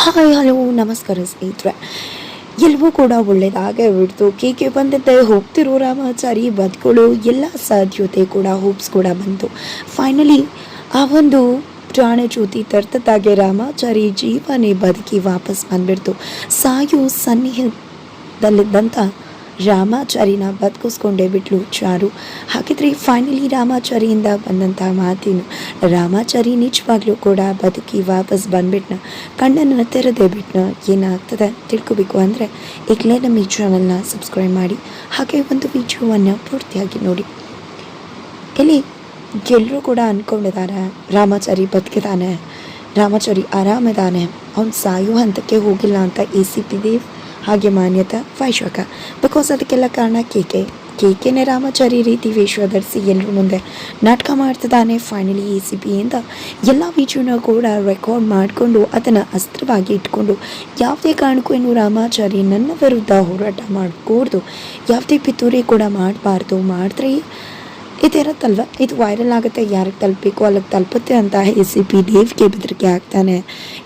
Hi, hello, ನಮಸ್ಕಾರ ಸ್ನೇಹಿತರೆ. ಎಲ್ಲವೂ ಕೂಡ ಒಳ್ಳೆಯದಾಗೇ ಬಿಡ್ತು. ಕೇಕೆ ಬಂದಿದ್ದೆ, ಹೋಗ್ತಿರೋ ರಾಮಾಚಾರಿ ಬದುಕೊಳ್ಳೋ ಎಲ್ಲ ಸಾಧ್ಯತೆ ಕೂಡ ಹೋಪ್ಸ್ ಕೂಡ ಬಂತು. ಫೈನಲಿ ಆ ಒಂದು ಪ್ರಾಣಜ್ಯೋತಿ ತರ್ತದಾಗೆ ರಾಮಾಚಾರಿ ಜೀವನೇ ಬದುಕಿ ವಾಪಸ್ ಬಂದ್ಬಿಡ್ತು. ಸಾಯು ಸನ್ನಿಹದಲ್ಲಿದ್ದಂಥ ರಾಮಾಚಾರಿನ ಬದುಕಿಸ್ಕೊಂಡೇ ಬಿಟ್ಲು ಚಾರು. ಹಾಗಿದ್ರೆ ಫೈನಲಿ ರಾಮಾಚಾರಿಯಿಂದ ಬಂದಂಥ ಮಾತೇನು? ರಾಮಾಚಾರಿ ನಿಜವಾಗ್ಲೂ ಕೂಡ ಬದುಕಿ ವಾಪಸ್ ಬಂದ್ಬಿಟ್ನ, ಕಣ್ಣನ್ನು ತೆರೆದೇ ಬಿಟ್ನ ಏನಾಗ್ತದೆ ತಿಳ್ಕೊಬೇಕು ಅಂದರೆ ಈಗಲೇ ನಮ್ಮ ಈ ಚಾನಲ್ನ ಸಬ್ಸ್ಕ್ರೈಬ್ ಮಾಡಿ, ಹಾಗೆ ಒಂದು ವಿಡಿಯೋವನ್ನು ಪೂರ್ತಿಯಾಗಿ ನೋಡಿ. ಇಲ್ಲಿ ಎಲ್ಲರೂ ಕೂಡ ಅಂದ್ಕೊಂಡಿದ್ದಾರೆ ರಾಮಾಚಾರಿ ಬದುಕಿದಾನೆ ರಾಮಾಚಾರಿ ಆರಾಮಿದ್ದಾನೆ ಅವ್ನು ಸಾಯೋ ಹಂತಕ್ಕೆ ಹೋಗಿಲ್ಲ ಅಂತ ಎ ಸಿ ಪಿ ದೇವ್ ಹಾಗೆ ಮಾನ್ಯತಾ ವೈಶ್ವಕ ಬಿಕಾಸ್ ಅದಕ್ಕೆಲ್ಲ ಕಾರಣ ಕೆಕೆ ಕೇಕೆನೇ ರಾಮಾಚಾರಿ ರೀತಿ ವೇಷ ಧರಿಸಿ ಎಲ್ಲರ ಮುಂದೆ ನಾಟಕ ಮಾಡ್ತಿದ್ದಾನೆ. ಫೈನಲಿ ಎ ಸಿ ಪಿಯಿಂದ ಎಲ್ಲ ವಿಡಿಯೋನ ಕೂಡ ರೆಕಾರ್ಡ್ ಮಾಡಿಕೊಂಡು ಅದನ್ನು ಅಸ್ತ್ರವಾಗಿ ಇಟ್ಕೊಂಡು ಯಾವುದೇ ಕಾರಣಕ್ಕೂ ಇನ್ನು ರಾಮಾಚಾರಿ ನನ್ನ ವಿರುದ್ಧ ಹೋರಾಟ ಮಾಡಕೂಡ್ದು, ಯಾವುದೇ ಪಿತೂರಿ ಕೂಡ ಮಾಡಬಾರ್ದು, ಮಾಡಿದ್ರೆ ಇದಿರುತ್ತಲ್ವ? ಇದು ವೈರಲ್ ಆಗುತ್ತೆ, ಯಾರಿಗೆ ತಲುಪಬೇಕು ಅಲ್ಲಿಗೆ ತಲುಪುತ್ತೆ ಅಂತ ಎ ಸಿ ಪಿ ದೇವ್ಗೆ ಬೆದರಿಕೆ ಆಗ್ತಾನೆ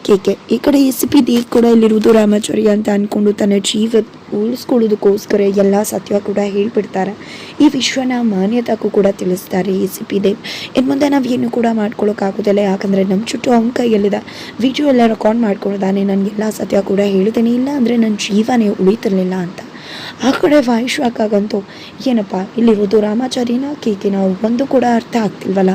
ಕೇಕೆ ಈ ಕಡೆ ಎ ಸಿ ಪಿ ದೇವ್ ಕೂಡ ಇಲ್ಲಿರುವುದು ರಾಮಾಚಾರ್ಯ ಅಂತ ಅಂದ್ಕೊಂಡು ತನ್ನ ಜೀವ ಉಳಿಸ್ಕೊಳ್ಳೋದಕ್ಕೋಸ್ಕರ ಎಲ್ಲ ಸತ್ಯ ಕೂಡ ಹೇಳಿಬಿಡ್ತಾರೆ. ಈ ವಿಶ್ವನ ಮಾನ್ಯತಾಗೂ ಕೂಡ ತಿಳಿಸ್ತಾರೆ ಎ ಸಿ ಪಿ ದೇವ್ ಇನ್ನು ಮುಂದೆ ನಾವು ಏನು ಕೂಡ ಮಾಡ್ಕೊಳ್ಳೋಕ್ಕಾಗೋದಿಲ್ಲ ಯಾಕಂದರೆ ನಮ್ಮ ಚುಟ್ಟು ಅವನ ಕೈಯಲ್ಲಿದೆ. ವಿಡಿಯೋ ಎಲ್ಲ ರೆಕಾರ್ಡ್ ಮಾಡ್ಕೊಂಡಿದ್ದಾನೆ ನನಗೆಲ್ಲ ಸತ್ಯ ಕೂಡ ಹೇಳಿದ್ದೇನೆ ಇಲ್ಲ, ಅಂದರೆ ನನ್ನ ಜೀವನೇ ಉಳಿತಿರಲಿಲ್ಲ ಅಂತ. ಆ ಕಡೆ ವಾಯುಶ್ವಾಕಾಗಂತೂ ಏನಪ್ಪ ಇಲ್ಲಿರೋದು ರಾಮಾಚಾರಿನ? ಕೇಕಿನ ಒಂದು ಕೂಡ ಅರ್ಥ ಆಗ್ತಿಲ್ವಲ್ಲ?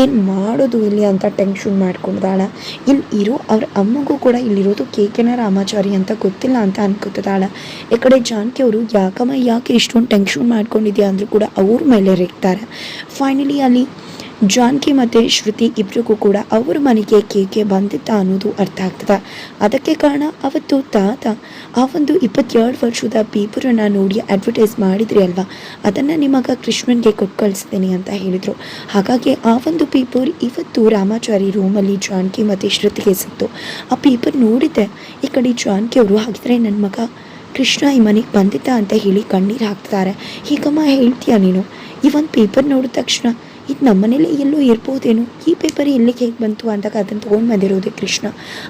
ಏನು ಮಾಡೋದು ಇಲ್ಲಿ ಅಂತ ಟೆನ್ಷನ್ ಮಾಡ್ಕೊಂಡಿದ್ದಾಳ ಇಲ್ಲಿ ಇರೋ ಅವ್ರ ಅಮ್ಮಗೂ ಕೂಡ ಇಲ್ಲಿರೋದು ಕೇಕೆನ ರಾಮಾಚಾರಿ ಅಂತ ಗೊತ್ತಿಲ್ಲ ಅಂತ ಅನ್ಕೋತಿದ್ದಾಳೆ ಈ ಕಡೆ ಜಾನಕಿ ಅವರು, ಯಾಕಮ್ಮ, ಯಾಕೆ ಇಷ್ಟೊಂದು ಟೆನ್ಷನ್ ಮಾಡ್ಕೊಂಡಿದ್ಯಾ? ಅಂದರೂ ಕೂಡ ಅವ್ರ ಮೇಲೆ ರೇಗ್ತಾರೆ. ಫೈನಲಿ ಅಲ್ಲಿ ಜಾನ್ಕಿ ಮತ್ತು ಶ್ರುತಿ ಇಬ್ಬರಿಗೂ ಕೂಡ ಅವ್ರ ಮನೆಗೆ ಕೇಕೆ ಬಂದಿತ್ತ ಅನ್ನೋದು ಅರ್ಥ ಆಗ್ತದೆ. ಅದಕ್ಕೆ ಕಾರಣ ಅವತ್ತು ತಾತ ಆ ಒಂದು ಇಪ್ಪತ್ತೆರಡು ವರ್ಷದ ಪೇಪರನ್ನು ನೋಡಿ ಅಡ್ವರ್ಟೈಸ್ ಮಾಡಿದ್ರಿ ಅಲ್ವಾ? ಅದನ್ನು ನಿಮಗ ಕೃಷ್ಣನ್ಗೆ ಕೊಟ್ಟು ಕಳಿಸ್ತೀನಿ ಅಂತ ಹೇಳಿದರು. ಹಾಗಾಗಿ ಆ ಒಂದು ಪೇಪರ್ ಇವತ್ತು ರಾಮಾಚಾರಿ ರೂಮಲ್ಲಿ ಜಾನ್ಕಿ ಮತ್ತು ಶ್ರುತಿಗೆ ಸಿಕ್ತು. ಆ ಪೇಪರ್ ನೋಡಿದ್ದೆ, ಈ ಕಡೆ ಜಾನ್ಕಿ ಅವರು ಹಾಗಿದ್ರೆ ನನ್ನ ಮಗ ಕೃಷ್ಣ ಈ ಮನೆಗೆ ಬಂದಿದ್ದ ಅಂತ ಹೇಳಿ ಕಣ್ಣೀರು ಹಾಕ್ತಾರೆ ಹೀಗಮ್ಮ ಹೇಳ್ತೀಯ ನೀನು? ಈ ಒಂದು ಪೇಪರ್ ನೋಡಿದ ತಕ್ಷಣ ಇದು ನಮ್ಮನೇಲಿ ಎಲ್ಲೋ ಇರ್ಬೋದೇನು? ಈ ಪೇಪರ್ ಎಲ್ಲಿಗೆ ಹೇಗೆ ಬಂತು ಅಂದಾಗ ಅದನ್ನು ತೊಗೊಂಡು ಬಂದಿರೋದೆ ಕೃಷ್ಣ.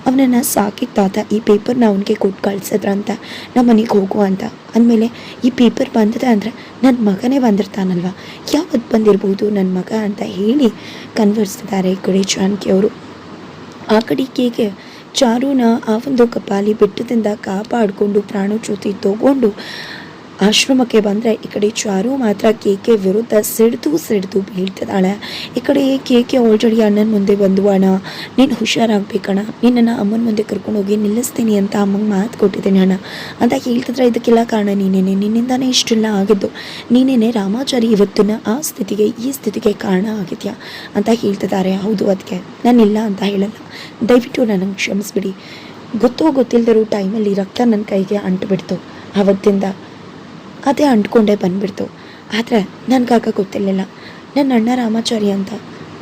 ಅವನನ್ನು ಸಾಕಿದ ತಾತ ಈ ಪೇಪರ್ನ ಅವನಿಗೆ ಕೊಟ್ಟು ಕಳ್ಸಿದ್ರಂತ ನಮ್ಮ ಮನೆಗೆ ಹೋಗು ಅಂತ. ಅಂದಮೇಲೆ ಈ ಪೇಪರ್ ಬಂದಿದೆ ಅಂದರೆ ನನ್ನ ಮಗನೇ ಬಂದಿರ್ತಾನಲ್ವ? ಯಾವತ್ತು ಬಂದಿರ್ಬೋದು ನನ್ನ ಮಗ ಅಂತ ಹೇಳಿ ಕನ್ವರ್ಸಿದ್ದಾರೆ ಈ ಕಡೆ ಜಾನಕಿ ಅವರು. ಆ ಕಡೆಗೆ ಚಾರುನ ಆ ಒಂದು ಕಪಾಲಿ ಬೆಟ್ಟದಿಂದ ಕಾಪಾಡಿಕೊಂಡು ಪ್ರಾಣಚ್ಯುತಿ ತಗೊಂಡು ಆಶ್ರಮಕ್ಕೆ ಬಂದರೆ ಈ ಕಡೆ ಚಾರು ಮಾತ್ರ ಕೇಕೆ ವಿರುದ್ಧ ಸಿಡಿದು ಸಿಡಿದು ಬೀಳ್ತಿದ್ದಾಳೆ. ಈ ಕಡೆ ಕೇಕೆ ಆಲ್ರೆಡಿ ಅಣ್ಣನ ಮುಂದೆ ಬಂದು, ಅಣ್ಣ, ನೀನು ಹುಷಾರಾಗಬೇಕಣ್ಣ. ನಿನ್ನನ್ನು ಅಮ್ಮನ ಮುಂದೆ ಕರ್ಕೊಂಡು ಹೋಗಿ ನಿಲ್ಲಿಸ್ತೀನಿ ಅಂತ ಅಮ್ಮಂಗೆ ಮಾತು ಕೊಟ್ಟಿದ್ದೀನಿ, ಅಣ್ಣ. ಅಂತ ಹೇಳ್ತಿದ್ರೆ ಇದಕ್ಕೆಲ್ಲ ಕಾರಣ ನೀನೇನೆ. ನಿನ್ನಿಂದಾನೇ ಇಷ್ಟೆಲ್ಲ ಆಗಿದ್ದು. ನೀನೇನೆ ರಾಮಾಚಾರಿ ಇವತ್ತಿನ ಆ ಸ್ಥಿತಿಗೆ, ಈ ಸ್ಥಿತಿಗೆ ಕಾರಣ ಆಗಿದೆಯಾ? ಅಂತ ಹೇಳ್ತಿದ್ದಾರೆ. ಹೌದು ಅದಕ್ಕೆ ನಾನಿಲ್ಲ ಅಂತ ಹೇಳಲ್ಲ. ದಯವಿಟ್ಟು ನನಗೆ ಕ್ಷಮಿಸ್ಬಿಡಿ. ಗೊತ್ತೋ ಗೊತ್ತಿಲ್ಲದಿರೋ ಟೈಮಲ್ಲಿ ರಕ್ತ ನನ್ನ ಕೈಗೆ ಅಂಟುಬಿಡ್ತು. ಅವತ್ತಿಂದ ಅದೇ ಅಂಟ್ಕೊಂಡೇ ಬಂದ್ಬಿಡ್ತು. ಆದರೆ ನನಗಾಗ ಗೊತ್ತಿರಲಿಲ್ಲ. ನನ್ನ ಅಣ್ಣ ರಾಮಾಚಾರಿ ಅಂತ.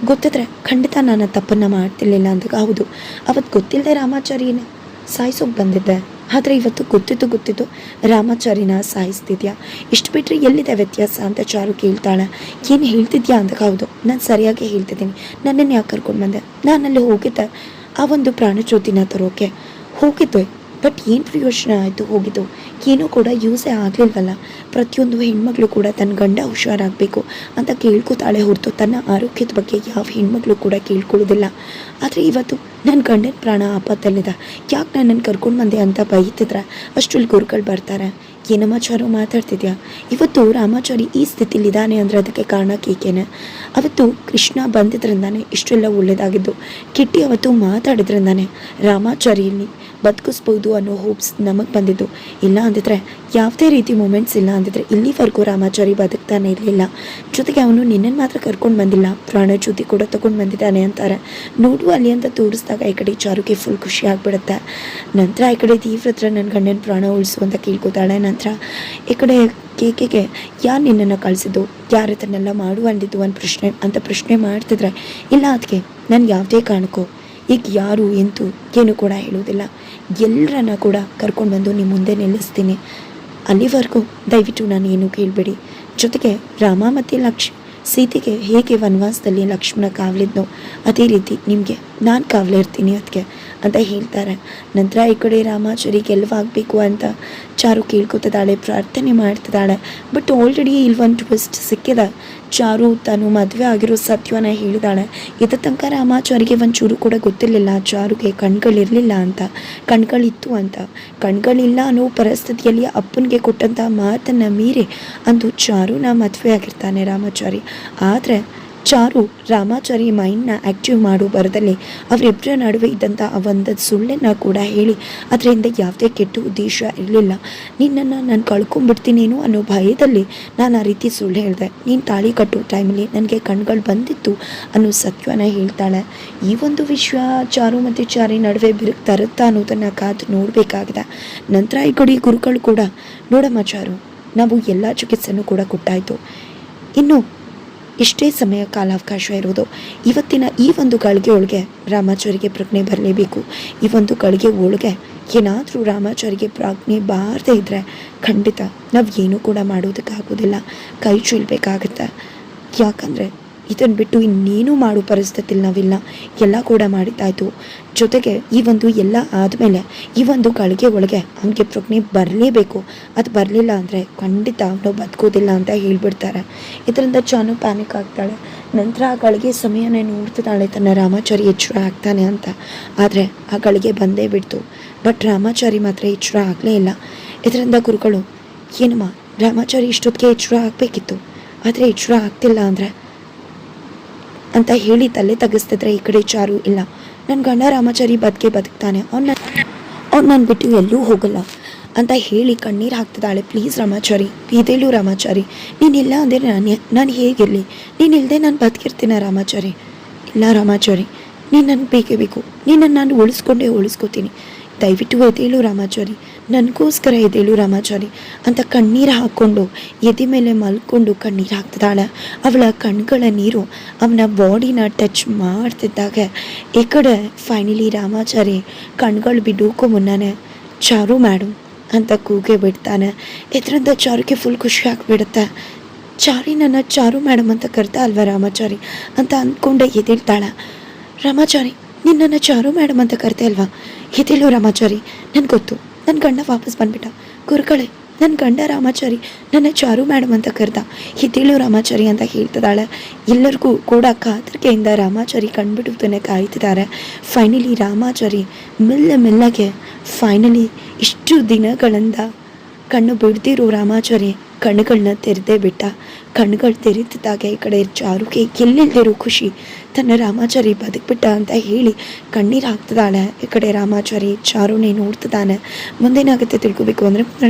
ಗೊತ್ತಿದ್ರೆ ಖಂಡಿತ ನಾನು ತಪ್ಪನ್ನು ಮಾಡ್ತಿರ್ಲಿಲ್ಲ ಅಂತ ಹೌದು. ಅವತ್ತು ಗೊತ್ತಿಲ್ಲದೆ ರಾಮಾಚಾರಿನ ಸಾಯಿಸೋಕೆ ಬಂದಿದ್ದೆ. ಆದರೆ ಇವತ್ತು ಗೊತ್ತಿತ್ತು ಗೊತ್ತಿತ್ತು ರಾಮಾಚಾರಿನ ಸಾಯಿಸ್ತಿದ್ಯಾ. ಇಷ್ಟು ಬಿಟ್ಟರೆ ಎಲ್ಲಿದೆ ವ್ಯತ್ಯಾಸ ಅಂತ ಚಾರು ಕೇಳ್ತಾಳೆ. ಏನು ಹೇಳ್ತಿದ್ಯಾ ಅಂತ ಹೌದು. ನಾನು ಸರಿಯಾಗಿ ಹೇಳ್ತಿದ್ದೀನಿ. ನನ್ನನ್ನು ಯಾಕೆ ಕರ್ಕೊಂಡು ಬಂದೆ? ನಾನಲ್ಲಿ ಹೋಗಿದ್ದೆ. ಆ ಒಂದು ಪ್ರಾಣಜ್ಯೋತಿನ ತರೋಕೆ. ಹೋಗಿದ್ದೆ. ಬಟ್ ಏನು ಪ್ರಯೋಜನ ಆಯಿತು? ಹೋಗಿದ್ದು. ಏನೂ ಕೂಡ ಯೂಸೇ ಆಗಲಿಲ್ವಲ್ಲ? ಪ್ರತಿಯೊಂದು ಹೆಣ್ಮಗಳು ಕೂಡ ತನ್ನ ಗಂಡ ಹುಷಾರಾಗಬೇಕು ಅಂತ ಕೇಳ್ಕೊತಾಳೆ ಹೊರತು ತನ್ನ ಆರೋಗ್ಯದ ಬಗ್ಗೆ ಯಾವ ಹೆಣ್ಮಗಳು ಕೂಡ ಕೇಳ್ಕೊಳ್ಳೋದಿಲ್ಲ. ಆದರೆ ಇವತ್ತು ನನ್ನ ಗಂಡನ ಪ್ರಾಣ ಆಪತ್ತಲ್ಲಿದೆ. ಯಾಕೆ ನನ್ನನ್ನು ಕರ್ಕೊಂಡು ಬಂದೆ ಅಂತ ಬೈತಿದ್ರೆ? ಅಷ್ಟರಲ್ಲಿ ಗುರುಗಳು ಬರ್ತಾರೆ. ಏನಮ್ಮಾಚಾರು ಮಾತಾಡ್ತಿದ್ಯಾ? ಇವತ್ತು ರಾಮಾಚಾರಿ ಈ ಸ್ಥಿತಿಲಿದ್ದಾನೆ ಅಂದರೆ ಅದಕ್ಕೆ ಕಾರಣ ಕೇಕೇನೆ ಅವತ್ತು ಕೃಷ್ಣ ಬಂದಿದ್ರಿಂದಾನೆ ಇಷ್ಟೆಲ್ಲ ಒಳ್ಳೆಯದಾಗಿದ್ದು ಕಿಟ್ಟಿ ಅವತ್ತು ಮಾತಾಡಿದ್ರಿಂದಾನೆ ರಾಮಾಚಾರಿಯಲ್ಲಿ ಬದುಕಿಸ್ಬೋದು ಅನ್ನೋ ಹೋಪ್ಸ್ ನಮಗೆ ಬಂದಿದ್ದು. ಇಲ್ಲ ಅಂದಿದ್ರೆ ಯಾವುದೇ ರೀತಿ ಮೂಮೆಂಟ್ಸ್ ಇಲ್ಲ ಅಂದಿದ್ರೆ ಇಲ್ಲಿವರೆಗೂ ರಾಮಾಚಾರಿ ಬದುಕ್ತಾನೆ ಇರಲಿಲ್ಲ. ಜೊತೆಗೆ ಅವನು ನಿನ್ನನ್ನು ಮಾತ್ರ ಕರ್ಕೊಂಡು ಬಂದಿಲ್ಲ. ಪ್ರಾಣ ಜ್ಯೋತಿ ಕೂಡ ತಗೊಂಡು ಬಂದಿದ್ದಾನೆ ಅಂತಾರೆ. ನೋಡು ಅಲ್ಲಿ ಅಂತ ತೋರಿಸಿದಾಗ ಈ ಕಡೆ ಚಾರುಗೆ ಫುಲ್ ಖುಷಿ ಆಗಿಬಿಡುತ್ತೆ. ನಂತರ ಈ ಕಡೆ ತೀವ್ರ ಹತ್ರ ನನ್ನ ಗಂಡನ ಪ್ರಾಣ ಉಳಿಸು ಅಂತ ಕೇಳ್ಕೊತಾಳೆ ನಂತರ. ಈ ಕಡೆ ಕೇಕೆಗೆ ಯಾರು ನಿನ್ನನ್ನು ಕಳಿಸಿದ್ದು? ಯಾರು ಇದನ್ನೆಲ್ಲ ಮಾಡು ಅಂದಿದ್ದು ಒಂದು ಪ್ರಶ್ನೆ ಅಂತ ಪ್ರಶ್ನೆ ಮಾಡ್ತಿದ್ರೆ, ಇಲ್ಲ ಅದಕ್ಕೆ ನಾನು ಯಾವುದೇ ಕಾರಣಕ್ಕೂ. ಈಗ ಯಾರು ಎಂತೂ ಏನು ಕೂಡ ಹೇಳುವುದಿಲ್ಲ. ಎಲ್ಲರನ್ನ ಕೂಡ ಕರ್ಕೊಂಡು ಬಂದು ನಿಮ್ಮ ಮುಂದೆ ನಿಲ್ಲಿಸ್ತೀನಿ. ಅಲ್ಲಿವರೆಗೂ ದಯವಿಟ್ಟು ನಾನು ಏನು ಕೇಳಬೇಡಿ. ಜೊತೆಗೆ ರಾಮ ಮತ್ತು ಲಕ್ಷ್ಮಿ, ಸೀತೆಗೆ ಹೇಗೆ ವನವಾಸದಲ್ಲಿ ಲಕ್ಷ್ಮಣ ಕಾವಲಿದ್ನೋ ಅದೇ ರೀತಿ ನಿಮಗೆ ನಾನು ಕಾವಲಿರ್ತೀನಿ ಅದಕ್ಕೆ ಅಂತ ಹೇಳ್ತಾರೆ. ನಂತರ ಈ ಕಡೆ ರಾಮಾಚಾರಿ ಗೆಲುವಾಗಬೇಕು ಅಂತ ಚಾರು ಕೇಳ್ಕೊತಿದ್ದಾಳೆ, ಪ್ರಾರ್ಥನೆ ಮಾಡ್ತಿದ್ದಾಳೆ. ಬಟ್ ಆಲ್ರೆಡಿ ಇಲ್ಲಿ ಒಂದು ಟ್ವಿಸ್ಟ್ ಸಿಕ್ಕಿದೆ ಚಾರು ತಾನು ಮದುವೆ ಆಗಿರೋ ಸತ್ಯವನ್ನ ಹೇಳಿದಾಳೆ. ಇದ ತನಕ ರಾಮಾಚಾರಿಗೆ ಒಂಚೂರು ಕೂಡ ಗೊತ್ತಿರಲಿಲ್ಲ. ಚಾರುಗೆ ಕಣ್ಗಳಿರಲಿಲ್ಲ ಅಂತ, ಕಣ್ಗಳಿತ್ತು ಅಂತ. ಕಣ್ಗಳಿಲ್ಲ ಅನ್ನೋ ಪರಿಸ್ಥಿತಿಯಲ್ಲಿ ಅಪ್ಪನಿಗೆ ಕೊಟ್ಟಂಥ ಮಾತನ್ನು ಮೀರಿ ಅಂದು ಚಾರುನ ಮದುವೆ ಆಗಿರ್ತಾನೆ ರಾಮಾಚಾರಿ. ಆದರೆ ಚಾರು ರಾಮಾಚಾರಿ ಮೈಂಡ್ನ ಆ್ಯಕ್ಟಿವ್ ಮಾಡೋ ಬರದಲ್ಲಿ ಅವರಿಬ್ಬರ ನಡುವೆ ಇದ್ದಂಥ ಒಂದು ಸುಳ್ಳನ್ನು ಕೂಡ ಹೇಳಿ, ಅದರಿಂದ ಯಾವುದೇ ಕೆಟ್ಟ ಉದ್ದೇಶ ಇರಲಿಲ್ಲ. ನಿನ್ನನ್ನು ನಾನು ಕಳ್ಕೊಂಡ್ಬಿಡ್ತೀನೇನೋ ಅನ್ನೋ ಭಯದಲ್ಲಿ ನಾನು ಆ ರೀತಿ ಸುಳ್ಳು ಹೇಳಿದೆ. ನೀನು ತಾಳಿ ಕಟ್ಟೋ ಟೈಮಲ್ಲಿ ನನಗೆ ಕಣ್ಗಳು ಬಂದಿತ್ತು ಅನ್ನೋ ಸತ್ಯನ ಹೇಳ್ತಾಳೆ. ಈ ಒಂದು ವಿಷಯ ಚಾರು ಮತ್ತು ಚಾರಿ ನಡುವೆ ಬಿರುಕು ತರುತ್ತಾ ಅನ್ನೋದನ್ನು ಕಾದು ನೋಡಬೇಕಾಗಿದೆ. ನಂತರ ಈ ಕಡೆ ಗುರುಗಳು ಕೂಡ, ನೋಡಮ್ಮ ಚಾರು, ನಾವು ಎಲ್ಲ ಚಿಕಿತ್ಸೆನೂ ಕೂಡ ಕೊಟ್ಟಾಯಿತು. ಇನ್ನು ಇಷ್ಟೇ ಸಮಯ ಕಾಲಾವಕಾಶ ಇರುವುದು. ಇವತ್ತಿನ ಈ ಒಂದು ಗಳಿಗೆ ಒಳಗೆ ರಾಮಾಚಾರಿಗೆ ಪ್ರಜ್ಞೆ ಬರಲೇಬೇಕು. ಈ ಒಂದು ಗಳಿಗೆ ಒಳಗೆ ಏನಾದರೂ ರಾಮಾಚಾರಿಗೆ ಪ್ರಾಜ್ಞೆ ಬಾರದೇ ಇದ್ದರೆ ಖಂಡಿತ ನಾವು ಏನೂ ಕೂಡ ಮಾಡೋದಕ್ಕಾಗೋದಿಲ್ಲ. ಕೈ ಚೀಲ್ಬೇಕಾಗತ್ತೆ. ಯಾಕಂದರೆ ಇದನ್ನು ಬಿಟ್ಟು ಇನ್ನೇನು ಮಾಡೋ ಪರಿಸ್ಥಿತಿಲಿ ನಾವಿಲ್ಲ. ಎಲ್ಲ ಕೂಡ ಮಾಡಿದ್ದಾಯಿತು. ಜೊತೆಗೆ ಈ ಒಂದು ಎಲ್ಲ ಆದಮೇಲೆ ಈ ಒಂದು ಗಳಿಗೆ ಒಳಗೆ ಅವನಿಗೆ ಪ್ರಜ್ಞೆ ಬರಲೇಬೇಕು. ಅದು ಬರಲಿಲ್ಲ ಅಂದರೆ ಖಂಡಿತ ಅವನು ಬದುಕೋದಿಲ್ಲ ಅಂತ ಹೇಳಿಬಿಡ್ತಾರೆ. ಇದರಿಂದ ಚಾನು ಪ್ಯಾನಿಕ್ ಆಗ್ತಾಳೆ. ನಂತರ ಆ ಗಳಿಗೆ ಸಮಯನೇ ನೋಡ್ತಿದ್ದಾಳೆ. ತನ್ನ ರಾಮಾಚಾರಿ ಎಚ್ಚರ ಆಗ್ತಾನೆ ಅಂತ. ಆದರೆ ಆ ಗಳಿಗೆ ಬಂದೇ ಬಿಡ್ತು. ಬಟ್ ರಾಮಾಚಾರಿ ಮಾತ್ರ ಎಚ್ಚರ ಆಗಲೇ ಇಲ್ಲ. ಇದರಿಂದ ಗುರುಗಳು, ಏನಮ್ಮ, ರಾಮಾಚಾರಿ ಇಷ್ಟೊತ್ತಿಗೆ ಎಚ್ಚರ ಆಗಬೇಕಿತ್ತು. ಆದರೆ ಎಚ್ಚರ ಆಗ್ತಿಲ್ಲ ಅಂದರೆ ಅಂತ ಹೇಳಿ ತಲೆ ತಗಿಸ್ತಿದ್ರೆ ಈ ಕಡೆ ಚಾರು ಇಲ್ಲ. ನನ್ನ ಗಂಡ ರಾಮಾಚಾರಿ ಬದುಕೆ ಬದುಕ್ತಾನೆ. ಅವ್ನ ಅವ್ನು ನಾನು ಬಿಟ್ಟು ಎಲ್ಲೂ ಹೋಗಲ್ಲ ಅಂತ ಹೇಳಿ ಕಣ್ಣೀರು ಹಾಕ್ತಿದ್ದಾಳೆ ಪ್ಲೀಸ್ ರಾಮಾಚಾರಿ. ಇದೇಳು ರಾಮಾಚಾರಿ. ನೀನಿಲ್ಲ ಅಂದರೆ ನಾನು ನಾನು ಹೇಗಿರಲಿ? ನೀನಿಲ್ಲದೆ ನಾನು ಬದುಕಿರ್ತೀನ ರಾಮಾಚಾರಿ? ಇಲ್ಲ ರಾಮಾಚಾರಿ. ನೀನು ನನಗೆ ಬೇಕೇ ಬೇಕು. ನೀನನ್ನು ನಾನು ಉಳಿಸ್ಕೊಂಡೇ ಉಳಿಸ್ಕೋತೀನಿ. ದಯವಿಟ್ಟು ಎದೇಳು ರಾಮಾಚಾರಿ. ನನಗೋಸ್ಕರ ಎದೇಳು ರಾಮಾಚಾರಿ. ಅಂತ ಕಣ್ಣೀರು ಹಾಕ್ಕೊಂಡು, ಎದೆ ಮೇಲೆ ಮಲ್ಕೊಂಡು ಕಣ್ಣೀರು ಹಾಕ್ತಿದ್ದಾಳೆ. ಅವಳ ಕಣ್ಗಳ ನೀರು ಅವನ ಬಾಡಿನ ಟಚ್ ಮಾಡ್ತಿದ್ದಾಗ, ಈ ಕಡೆ ಫೈನಲಿ ರಾಮಾಚಾರಿ, ಕಣ್ಗಳು ಬಿಡೋಕ್ಕೂ ಮುನ್ನಾನೆ ಚಾರು ಮೇಡಮ್ ಅಂತ ಕೂಗೆ ಬಿಡ್ತಾನೆ. ಇದರಿಂದ ಚಾರುಗೆ ಫುಲ್ ಖುಷಿ ಆಗಿಬಿಡುತ್ತೆ. ಚಾರಿ ನನ್ನ ಚಾರು ಮೇಡಮ್ ಅಂತ ಕರ್ತಾ ಅಲ್ವಾ ರಾಮಾಚಾರಿ? ಅಂತ ಅಂದ್ಕೊಂಡೆ ಎದಿಳ್ತಾಳೆ ರಾಮಾಚಾರಿ ನಿನ್ನನ್ನು ಚಾರು ಮೇಡಮ್ ಅಂತ ಕರ್ತೆ ಅಲ್ವಾ? ಎದಿಳು ರಾಮಾಚಾರಿ ನನ್ಗೆ ಗೊತ್ತು ನನ್ನ ಗಂಡ ವಾಪಸ್ ಬಂದ್ಬಿಟ್ಟ. ಕುರುಕಳೆ ನನ್ನ ಗಂಡ ರಾಮಾಚಾರಿ ನನ್ನ ಚಾರು ಮೇಡಮ್ ಅಂತ ಕರೆದ. ಹಿತಿಳು ರಾಮಾಚಾರಿ ಅಂತ ಹೇಳ್ತಿದ್ದಾಳೆ. ಎಲ್ಲರಿಗೂ ಕೂಡ ಕಾತರಿಕೆಯಿಂದ ರಾಮಾಚಾರಿ ಕಂಡುಬಿಡುವುದನ್ನೇ ಕಾಯ್ತಿದ್ದಾರೆ. ಫೈನಲಿ ರಾಮಾಚಾರಿ ಮೆಲ್ಲ ಮೆಲ್ಲಗೆ ಫೈನಲಿ ಇಷ್ಟು ದಿನಗಳಿಂದ ಕಣ್ಣು ಬಿಡ್ದಿರೋ ರಾಮಾಚಾರಿ. ಕಣ್ಣುಗಳನ್ನ ತೆರೆದೇ ಬಿಟ್ಟ. ಕಣ್ಣುಗಳು ತೆರೆದಿದ್ದಾಗ ಈ ಕಡೆ ಚಾರುಗೆ ಎಲ್ಲಿಲ್ದಿರೋ ಖುಷಿ. ತನ್ನ ರಾಮಾಚಾರಿ ಬದುಕ್ಬಿಟ್ಟ ಅಂತ ಹೇಳಿ ಕಣ್ಣೀರು ಹಾಕ್ತಿದ್ದಾಳೆ. ಈ ಕಡೆ ರಾಮಾಚಾರಿ ಚಾರುನೇ ನೋಡ್ತಿದ್ದಾನೆ. ಮುಂದೇನಾಗುತ್ತೆ ತಿಳ್ಕೊಬೇಕು ಅಂದರೆ